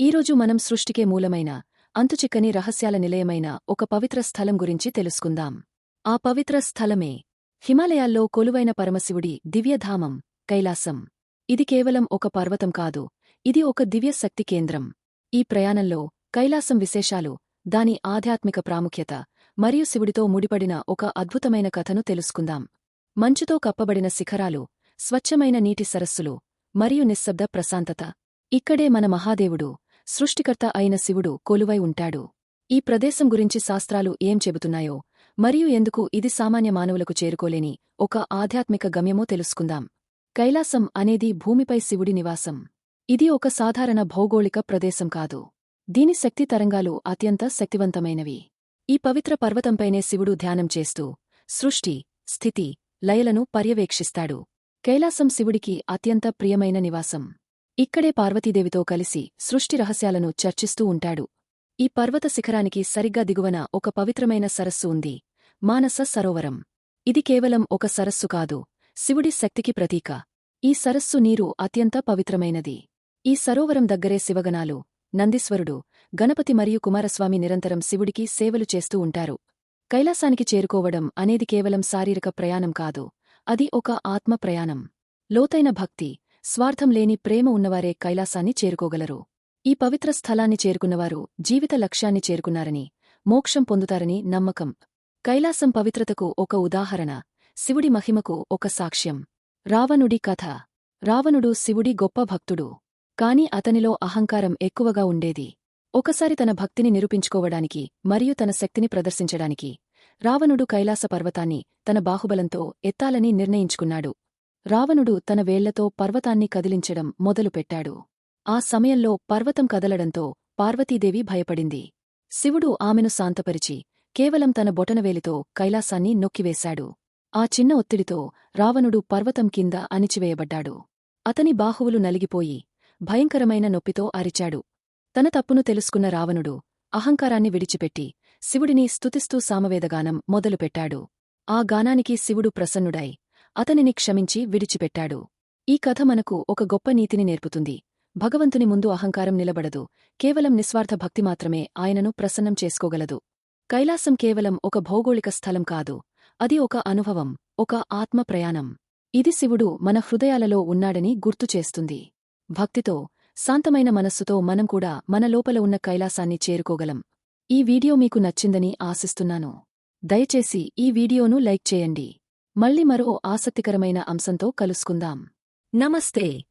ఈరోజు మనం సృష్టికే మూలమైన అంతుచిక్కని రహస్యాల నిలయమైన ఒక పవిత్ర స్థలం గురించి తెలుసుకుందాం. ఆ పవిత్ర స్థలమే హిమాలయాల్లో కొలువైన పరమశివుడి దివ్యధామం కైలాసం. ఇది కేవలం ఒక పర్వతం కాదు ఇది ఒక దివ్య శక్తి కేంద్రం. ఈ ప్రయాణంలో కైలాసం విశేషాలు దాని ఆధ్యాత్మిక ప్రాముఖ్యత మరియు శివుడితో ముడిపడిన ఒక అద్భుతమైన కథను తెలుసుకుందాం. మంచుతో కప్పబడిన శిఖరాలు స్వచ్ఛమైన నీటి సరస్సులు మరియు నిశ్శబ్ద ప్రశాంతత. ఇక్కడే మన మహాదేవుడు సృష్టికర్త అయిన శివుడు కొలువై ఉంటాడు. ఈ ప్రదేశం గురించి శాస్త్రాలు ఏం చెబుతున్నాయో మరియు ఎందుకు ఇది సామాన్య మానవులకు చేరుకోలేని ఒక ఆధ్యాత్మిక గమ్యమో తెలుసుకుందాం. కైలాసం అనేది భూమిపై శివుడి నివాసం. ఇది ఒక సాధారణ భౌగోళిక ప్రదేశం కాదు. దీని శక్తి తరంగాలు అత్యంత శక్తివంతమైనవి. ఈ పవిత్ర పర్వతంపైనే శివుడు ధ్యానం చేస్తూ సృష్టి స్థితి లయలను పర్యవేక్షిస్తాడు. కైలాసం శివుడికి అత్యంత ప్రియమైన నివాసం. ఇక్కడే పార్వతీదేవితో కలిసి సృష్టి రహస్యాలను చర్చిస్తూ ఉంటాడు. ఈ పర్వత శిఖరానికి సరిగ్గా దిగువన ఒక పవిత్రమైన సరస్సు ఉంది. మానస సరోవరం. ఇది కేవలం ఒక సరస్సు కాదు. శివుడి శక్తికి ప్రతీక. ఈ సరస్సు నీరు అత్యంత పవిత్రమైనది. ఈ సరోవరం దగ్గరే శివగణాలు నందీశ్వరుడు గణపతి మరియు కుమారస్వామి నిరంతరం శివుడికి సేవలు చేస్తూ ఉంటారు. కైలాసానికి చేరుకోవడం అనేది కేవలం శారీరక ప్రయాణం కాదు. అది ఒక ఆత్మ ప్రయాణం. లోతైన భక్తి స్వార్థం లేని ప్రేమ ఉన్నవారే కైలాసాన్ని చేరుకోగలరు. ఈ పవిత్ర స్థలాన్ని చేరుకున్నవారు జీవిత లక్ష్యాన్ని చేరుకున్నారని మోక్షం పొందుతారని నమ్మకం. కైలాసం పవిత్రతకు ఒక ఉదాహరణ శివుడి మహిమకు ఒక సాక్ష్యం. రావణుడి కథ. రావణుడు శివుడి గొప్ప భక్తుడు. కాని అతనిలో అహంకారం ఎక్కువగా ఉండేది. ఒకసారి తన భక్తిని నిరూపించుకోవడానికి మరియు తన శక్తిని ప్రదర్శించడానికి రావణుడు కైలాస పర్వతాన్ని తన బాహుబలంతో ఎత్తాలని నిర్ణయించుకున్నాడు. రావణుడు తన వేళ్ళతో పర్వతాన్ని కదిలించడం మొదలుపెట్టాడు. ఆ సమయంలో పర్వతం కదలడంతో పార్వతీదేవి భయపడింది. శివుడు ఆమెను శాంతపరిచి కేవలం తన బొటనవేలితో కైలాసాన్ని నొక్కివేశాడు. ఆ చిన్న ఒత్తిడితో రావణుడు పర్వతం కింద అణిచివేయబడ్డాడు. అతని బాహువులు నలిగిపోయి భయంకరమైన నొప్పితో అరిచాడు. తన తప్పును తెలుసుకున్న రావణుడు అహంకారాన్ని విడిచిపెట్టి శివుడిని స్తుతిస్తూ సామవేదగానం మొదలుపెట్టాడు. ఆ గానానికి శివుడు ప్రసన్నుడై అతనిని క్షమించి విడిచిపెట్టాడు. ఈ కథ మనకు ఒక గొప్ప నీతిని నేర్పుతుంది. భగవంతుని ముందు అహంకారం నిలబడదు. కేవలం నిస్వార్థ భక్తి మాత్రమే ఆయనను ప్రసన్నం చేసుకోగలదు. కైలాసం కేవలం ఒక భౌగోళిక స్థలం కాదు. అది ఒక అనుభవం ఒక ఆత్మ ప్రయాణం. ఇది శివుడు మన హృదయాలలో ఉన్నాడని గుర్తుచేస్తుంది భక్తితో శాంతమైన మనస్సుతో మనం కూడా మన లోపల ఉన్న కైలాసాన్ని చేరుకోగలం. ఈ వీడియో మీకు నచ్చిందని ఆశిస్తున్నాను. దయచేసి ఈ వీడియోను లైక్ చేయండి. మళ్ళీ మరో ఆసక్తికరమైన అంశంతో కలుసుకుందాం. నమస్తే.